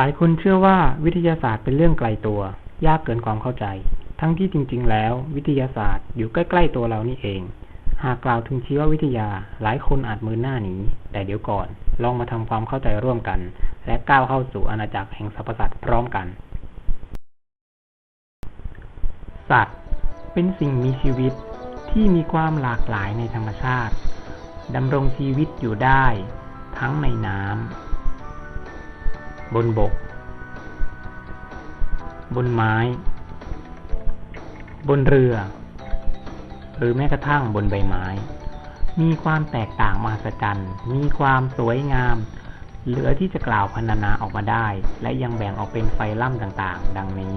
หลายคนเชื่อว่าวิทยาศาสตร์เป็นเรื่องไกลตัว ยากเกินความเข้าใจ ทั้งที่จริง ๆ แล้ววิทยาศาสตร์อยู่ใกล้ ๆ ตัวเรานี่เอง หากกล่าวถึงชีววิทยา หลายคนอาจมือหน้าหนีแต่เดี๋ยวก่อน ลองมาทำความเข้าใจร่วมกัน และก้าวเข้าสู่อาณาจักรแห่งสรรพสัตว์พร้อมกัน สัตว์ เป็นสิ่งมีชีวิตที่มีความหลากหลายในธรรมชาติดำรงชีวิตอยู่ได้ ทั้งในน้ำ บนบก บนไม้ บนเรือ หรือแม้กระทั่งบนใบไม้ มีความแตกต่างมหัศจรรย์มีความสวยงาม เหลือที่จะกล่าวพรรณนาออกมาได้ และยังแบ่งออกเป็นไฟล่ำต่างๆ ดังนี้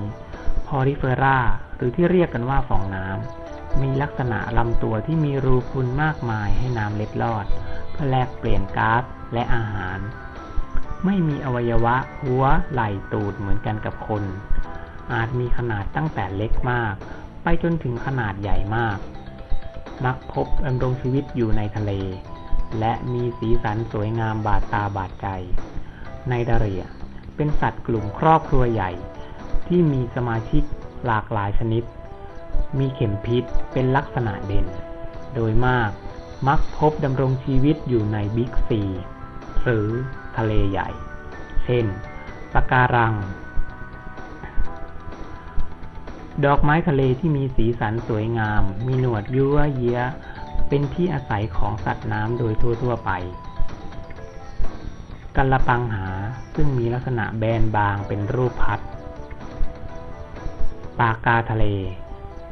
พอริเฟอร่าหรือที่เรียกกันว่าฟองน้ำมีลักษณะลำตัวที่มีรูพุนมากมายให้น้ำเล็ดลอดเพื่อแลกเปลี่ยนก๊าซและอาหาร ไม่มีอวัยวะหัวไหล่ตูดเหมือนกันกับคน อาจมีขนาดตั้งแต่เล็กมาก ไปจนถึงขนาดใหญ่มาก มักพบดำรงชีวิตอยู่ในทะเล และมีสีสันสวยงามบาดตาบาดใจ ในดาเรีย เป็นสัตว์กลุ่มครอบครัวใหญ่ ที่มีสมาชิกหลากหลายชนิด มีเข็มพิษเป็นลักษณะเด่น โดยมากมักพบดำรงชีวิตอยู่ในบิ๊กซีหรือ ทะเลใหญ่ เช่นปะการัง ดอกไม้ทะเลที่มีสีสันสวยงาม มีหนวดยั่วเยี้ย เป็นที่อาศัยของสัตว์น้ำโดยทั่ว ๆ ไปกัลปังหาซึ่งมีลักษณะแบนบางเป็นรูปพัด ปากกาทะเล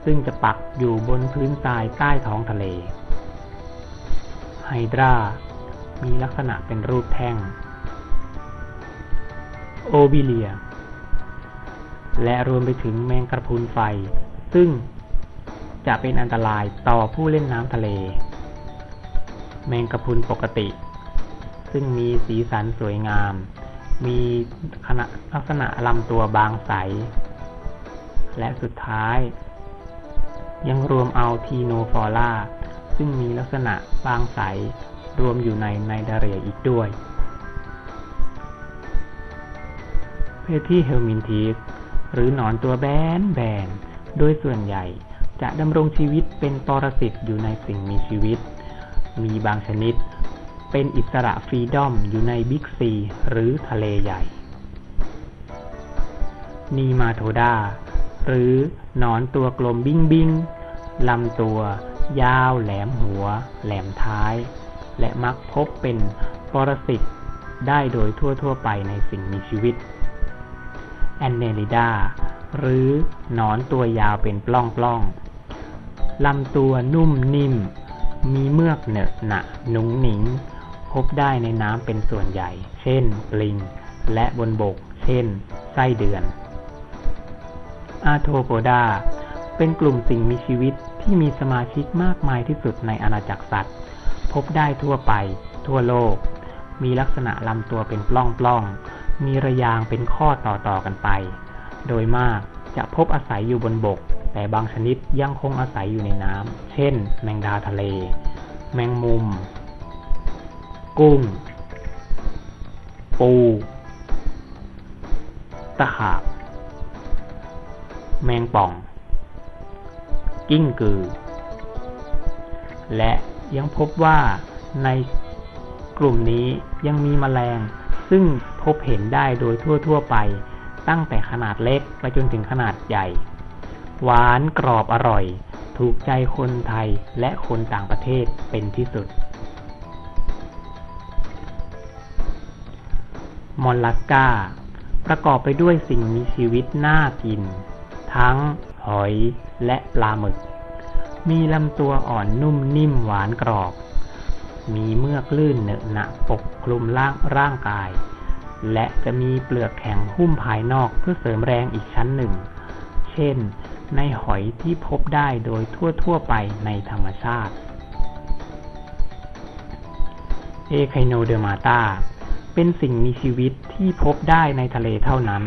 ซึ่งจะปักอยู่บนพื้นทรายใต้ท้องทะเล ไฮดรา มีลักษณะเป็นรูปแท่ง โอบิเลีย และรวมไปถึงแมงกระพุนไฟ ซึ่งจะเป็นอันตรายต่อผู้เล่นน้ำทะเล แมงกระพุนปกติ ซึ่งมีสีสันสวยงาม มีขณะลักษณะลำตัวบางใส และสุดท้าย ยังรวมเอาทีโนฟอร่าซึ่งมีลักษณะบางใสรวมอยู่ในไนดาเรียอีกด้วย เพที่เฮลมินทีสหรือหนอนตัวแบนแบนโดยส่วนใหญ่จะดำรงชีวิตเป็นปรสิตอยู่ในสิ่งมีชีวิต มีบางชนิด เป็นอิสระฟรีดอมอยู่ในบิ๊กซีหรือทะเลใหญ่ นีมาโทดา หรือหนอนตัวกลมบิงบิงลำตัวยาวแหลมหัว แหลมท้าย และมักพบเป็นปรสิตได้โดยทั่วๆไปในสิ่งมีชีวิต แอนเนลิดาหรือนอนตัวยาวเป็นปล้องๆลำตัวนุ่มนิ่ม มีเมือกเหนอะหนะหนุงหนิง พบได้ในน้ำเป็นส่วนใหญ่ เช่น ปลิง และบนบก เช่น ไส้เดือน อาโทโปดา เป็นกลุ่มสิ่งมีชีวิตที่มีสมาชิกมากมายที่สุดในอาณาจักรสัตว์ พบได้ทั่วไป ทั่วโลก มีลักษณะลำตัวเป็นปล้องๆ มีระยางเป็นข้อต่อๆกันไป โดยมากจะพบอาศัยอยู่บนบก แต่บางชนิดยังคงอาศัยอยู่ในน้ำ เช่น แมงดาทะเล แมงมุม กุ้ง ปู ตะขาบ แมงป่อง กิ้งกือ และยังพบว่าในกลุ่มนี้ยังมีแมลงซึ่ง พบเห็นได้โดยทั่วๆไป ตั้งแต่ขนาดเล็กไปจนถึงขนาดใหญ่ หวานกรอบอร่อย ถูกใจคนไทยและคนต่างประเทศเป็นที่สุด มอลลัสกาประกอบไปด้วยสิ่งมีชีวิตน่ากิน ทั้งหอยและปลาหมึก มีลำตัวอ่อนนุ่มนิ่มหวานกรอบ มีเมือกลื่นเหนอะหนะปกคลุมร่างร่างกาย และจะมีเปลือกแข็งหุ้มภายนอกเพื่อเสริมแรงอีกชั้นหนึ่ง เช่น ในหอยที่พบได้โดยทั่ว ๆ ไปในธรรมชาติ เอไคโนเดอร์มาตาเป็นสิ่งมีชีวิตที่พบได้ในทะเลเท่านั้น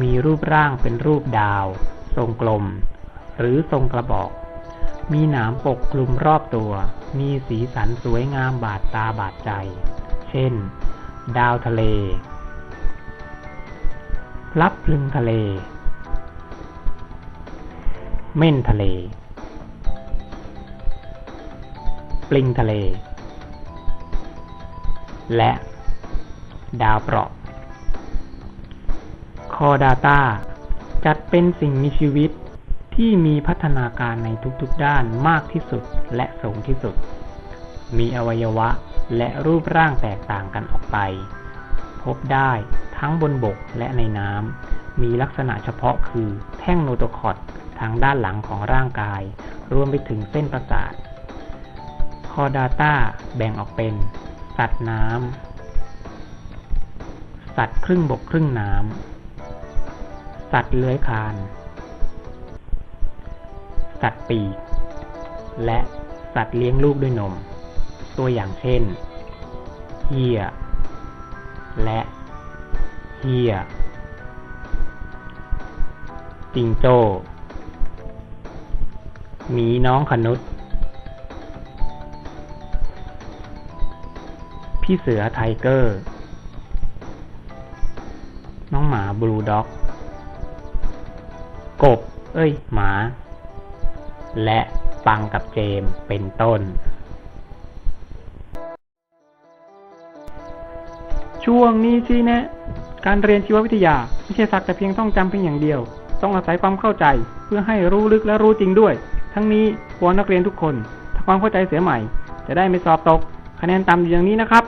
มีรูปร่างเป็นรูปดาว ทรงกลม หรือทรงกระบอก มีหนามปกคลุมรอบตัว มีสีสันสวยงามบาดตาบาดใจ เช่น ดาวทะเล พลับพลึงทะเล เม่นทะเล ปลิงทะเล และ ดาวเปราะ คอดาตาจัดเป็นสิ่งมีชีวิตที่มีพัฒนาการในทุกๆด้านมากที่สุดและสูงที่สุด มีอวัยวะและรูปร่างแตกต่างกันออกไป พบได้ ทั้งบนบกและในน้ำ มีลักษณะเฉพาะคือแท่งโนโตคอตทางด้านหลังของร่างกาย รวมไปถึงเส้นประสาท คอดาต้าแบ่งออกเป็น สัตว์น้ำ สัตว์ครึ่งบกครึ่งน้ำ สัตว์เลื้อยคลาน สัตว์ปีก และสัตว์เลี้ยงลูกด้วยนม ตัวอย่างเช่นเฮียและ เฮียจิงโจ้หมีน้องขนุษพี่เสือไทเกอร์ น้องหมาบลูด็อก กบ เอ้ย หมา และปังกับเจมเป็นต้น ช่วงนี้สิแนะ การเรียนชีววิทยาไม่ใช่สักแต่เพียงต้องจำเพียงอย่างเดียว ต้องอาศัยความเข้าใจเพื่อให้รู้ลึกและรู้จริงด้วย ทั้งนี้ควรนักเรียนทุกคนทำความเข้าใจเสียใหม่ จะได้ไม่สอบตก คะแนนต่ำอยู่อย่างนี้นะครับ